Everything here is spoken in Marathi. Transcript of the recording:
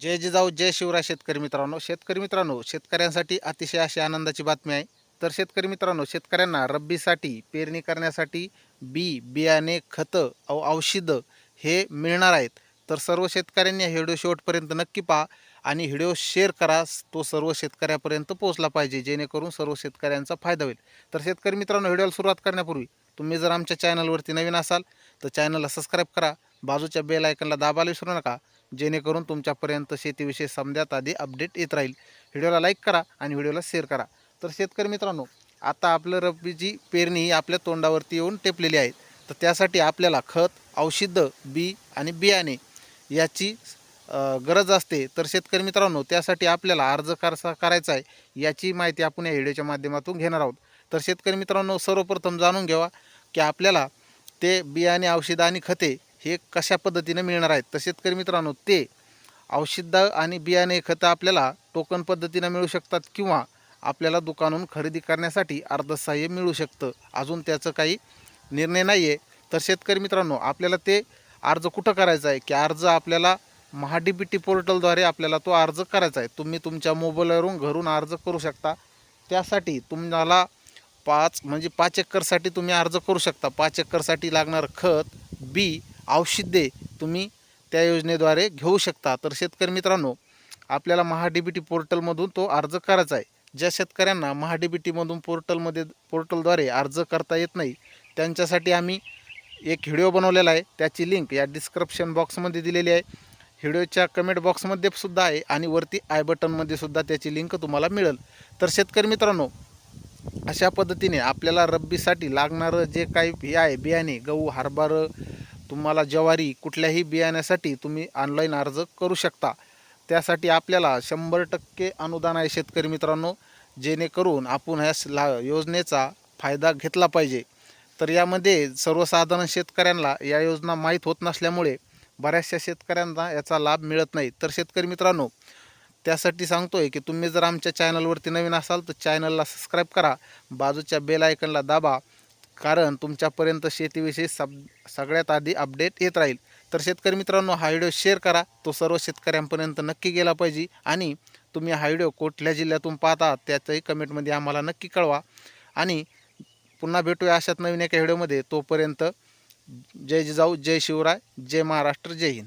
जय जिजाऊ जय शिवराय शेतकरी मित्रांनो. शेतकरी मित्रांनो शेतकऱ्यांसाठी अतिशय अशी आनंदाची बातमी आहे. तर शेतकरी मित्रांनो शेतकऱ्यांना रब्बीसाठी पेरणी करण्यासाठी बी बियाणे खतं औ औषधं हे मिळणार आहेत. तर सर्व शेतकऱ्यांनी हा व्हिडिओ शेवटपर्यंत नक्की पहा आणि व्हिडिओ शेअर करा. तो सर्व शेतकऱ्यापर्यंत पोहोचला पाहिजे जेणेकरून सर्व शेतकऱ्यांचा फायदा होईल. तर शेतकरी मित्रांनो व्हिडिओला सुरुवात करण्यापूर्वी तुम्ही जर आमच्या चॅनलवरती नवीन असाल तर चॅनलला सबस्क्राईब करा. बाजूच्या बेल आयकनला दाबायला विसरू नका. जेणेकरून तुमच्यापर्यंत शेतीविषयी समजात आधी अपडेट येत राहील. व्हिडिओला लाईक करा आणि व्हिडिओला शेअर करा. तर शेतकरी मित्रांनो आता आपलं रब्बीची पेरणी ही आपल्या तोंडावरती येऊन टेपलेली आहे. तर त्यासाठी आपल्याला खत औषधं बी आणि बियाणे याची गरज असते. तर शेतकरी मित्रांनो त्यासाठी आपल्याला अर्ज कसा करायचा आहे. याची माहिती आपण या व्हिडिओच्या माध्यमातून घेणार आहोत. तर शेतकरी मित्रांनो सर्वप्रथम जाणून घ्यावा की आपल्याला ते बियाणे औषधं आणि खते हे कशा पद्धतीने मिळणार आहेत? तर शेतकरी मित्रांनो ते औषधं आणि बियाणे खतं आपल्याला टोकन पद्धतीनं मिळू शकतात किंवा आपल्याला दुकानून खरेदी करण्यासाठी अर्धसहाय्य मिळू शकतं. अजून त्याचं काही निर्णय नाही आहे तर शेतकरी मित्रांनो आपल्याला ते अर्ज कुठं करायचा आहे? की अर्ज आपल्याला महाडी बी टी पोर्टलद्वारे आपल्याला तो अर्ज करायचा आहे. तुम्ही तुमच्या मोबाईलवरून घरून अर्ज करू शकता. त्यासाठी तुम्हाला पाच म्हणजे पाच एकरसाठी तुम्ही अर्ज करू शकता. पाच एकरसाठी लागणारं खत बी औषधे तुम्ही त्या योजनेद्वारे घेऊ शकता. तर शेतकरी मित्रांनो आपल्याला महाडीबीटी बी टी पोर्टलमधून तो अर्ज करायचा आहे. ज्या शेतकऱ्यांना महाडीबीटीमधून बी टीमधून पोर्टलमध्ये पोर्टलद्वारे अर्ज करता येत नाही त्यांच्यासाठी आम्ही एक व्हिडिओ बनवलेला आहे. त्याची लिंक या डिस्क्रिप्शन बॉक्समध्ये दिलेली आहे. व्हिडिओच्या कमेंट बॉक्समध्ये सुद्धा आहे आणि वरती आय बटनमध्ये सुद्धा त्याची लिंक तुम्हाला मिळेल. तर शेतकरी मित्रांनो अशा पद्धतीने आपल्याला रब्बीसाठी लागणारं जे काही हे आहे बियाणे गहू हरभरं तुम्हाला ज्वारी कुठल्याही बियाण्यासाठी तुम्ही ऑनलाईन अर्ज करू शकता. त्यासाठी आपल्याला शंभर टक्के अनुदान आहे शेतकरी मित्रांनो जेणेकरून आपण ह्या ला योजनेचा फायदा घेतला पाहिजे. तर यामध्ये सर्वसाधारण शेतकऱ्यांना या योजना माहीत होत नसल्यामुळे बऱ्याचशा शेतकऱ्यांना याचा लाभ मिळत नाही. तर शेतकरी मित्रांनो त्यासाठी सांगतो आहे की तुम्ही जर आमच्या चॅनलवरती नवीन असाल तर चॅनलला सबस्क्राईब करा. बाजूच्या बेल आयकनला दाबा. कारण तुमच्यापर्यंत शेतीविषयी सब सगळ्यात आधी अपडेट येत राहील. तर शेतकरी मित्रांनो हा व्हिडिओ शेअर करा. तो सर्व शेतकऱ्यांपर्यंत नक्की गेला पाहिजे. आणि तुम्ही हा व्हिडिओ कुठल्या जिल्ह्यातून पाहता त्याचंही कमेंटमध्ये आम्हाला नक्की कळवा. आणि पुन्हा भेटूया अशात नवीन एका व्हिडिओमध्ये तोपर्यंत जय जिजाऊ जय शिवराय जय महाराष्ट्र जय हिंद.